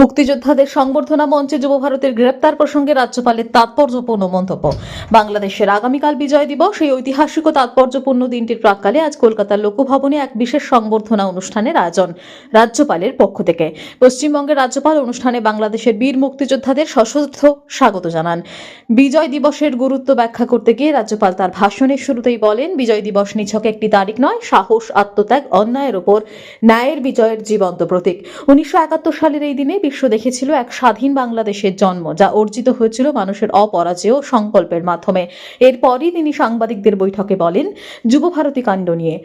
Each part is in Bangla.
মুক্তিযোদ্ধাদের সংবর্ধনা মঞ্চে যুব ভারতের গ্রেপ্তার প্রসঙ্গে রাজ্যপালের তাৎপর্যপূর্ণ মন্তব্য। বাংলাদেশের আগামীকাল বিজয় দিবস, এই ঐতিহাসিক ও তাৎপর্যপূর্ণ দিনটির প্রাক্কালে আজ কলকাতার লোকভবনে এক বিশেষ সংবর্ধনা অনুষ্ঠানের আয়োজন রাজ্যপালের পক্ষ থেকে। পশ্চিমবঙ্গের রাজ্যপাল অনুষ্ঠানে বাংলাদেশের বীর মুক্তিযোদ্ধাদের সশস্ত্র স্বাগত জানান। বিজয় দিবসের গুরুত্ব ব্যাখ্যা করতে গিয়ে রাজ্যপাল তার ভাষণের শুরুতেই বলেন, বিজয় দিবস নিছক একটি তারিখ নয়, সাহস, আত্মত্যাগ, অন্যায়ের ওপর ন্যায়ের বিজয়ের জীবন্ত প্রতীক। উনিশশো একাত্তর সালের এই দিনে বিশ্ব দেখেছিল এক স্বাধীন বাংলাদেশের জন্ম, যা অর্জিত হয়েছিল মানুষের অপরাজেয় সংকল্পের মাধ্যমে। এরপরই তিনি সাংবাদিকদের বৈঠকে বলেন যুব ভারতী কাণ্ড নিয়ে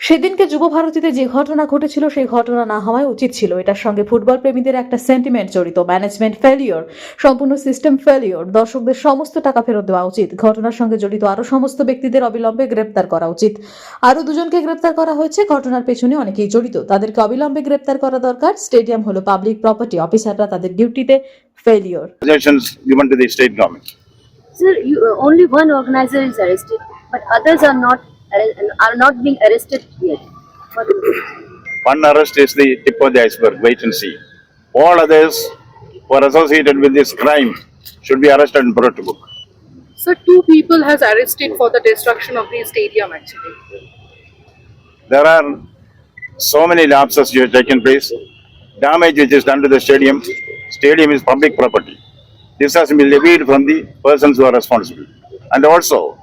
সেদিনকে যুব ভারতীতে যে ঘটনা ঘটেছিল সেই ঘটনা না হওয়াই উচিত ছিল। এটার সঙ্গে ফুটবল প্রেমীদের একটা সেন্টিমেন্ট জড়িত। ম্যানেজমেন্ট ফেলিওর সম্পূর্ণ সিস্টেম ফেলিওর দর্শকদের সমস্ত টাকা ফেরত দেওয়া উচিত। ঘটনার সঙ্গে জড়িত আরও সমস্ত ব্যক্তিদের অবিলম্বে গ্রেপ্তার করা উচিত। আরও দুজনকে গ্রেপ্তার করা হয়েছে। ঘটনার পেছনে অনেকেই জড়িত। তাদেরকে অবিলম্বে গ্রেপ্তার করা দরকার। স্টেডিয়াম হলো পাবলিক প্রপার্টি অফিসাররা তাদের ডিউটিতে failure. Sir, you, uh, only one organizer is arrested, but others are not are not being arrested yet. What is it? One arrest is the tip of the iceberg, wait and see. All others who are associated with this crime should be arrested and brought to book. So two people has arrested for the destruction of the stadium actually. There are so many lapses which have taken place. Damage which is done to the stadium, stadium is public property. This has to be levied from the persons who are responsible. And also,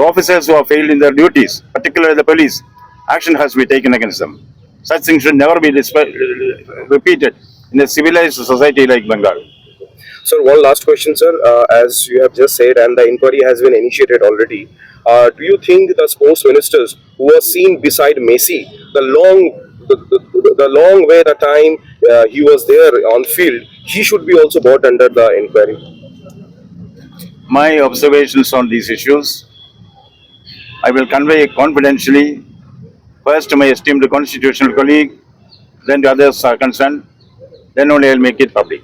the officers who have failed in their duties, particularly the police, action has to be taken against them. Such things should never be repeated in a civilized society like Bengal. Sir, one last question, sir. Uh, as you have just said, and the inquiry has been initiated already. Uh, do you think the sports ministers who were seen beside Messi, the long, the, the, the long way the time uh, he was there on field, he should be also brought under the inquiry? My observations on these issues, I will convey confidentially, first to my esteemed constitutional colleague, then to others concerned, then only I'll make it public.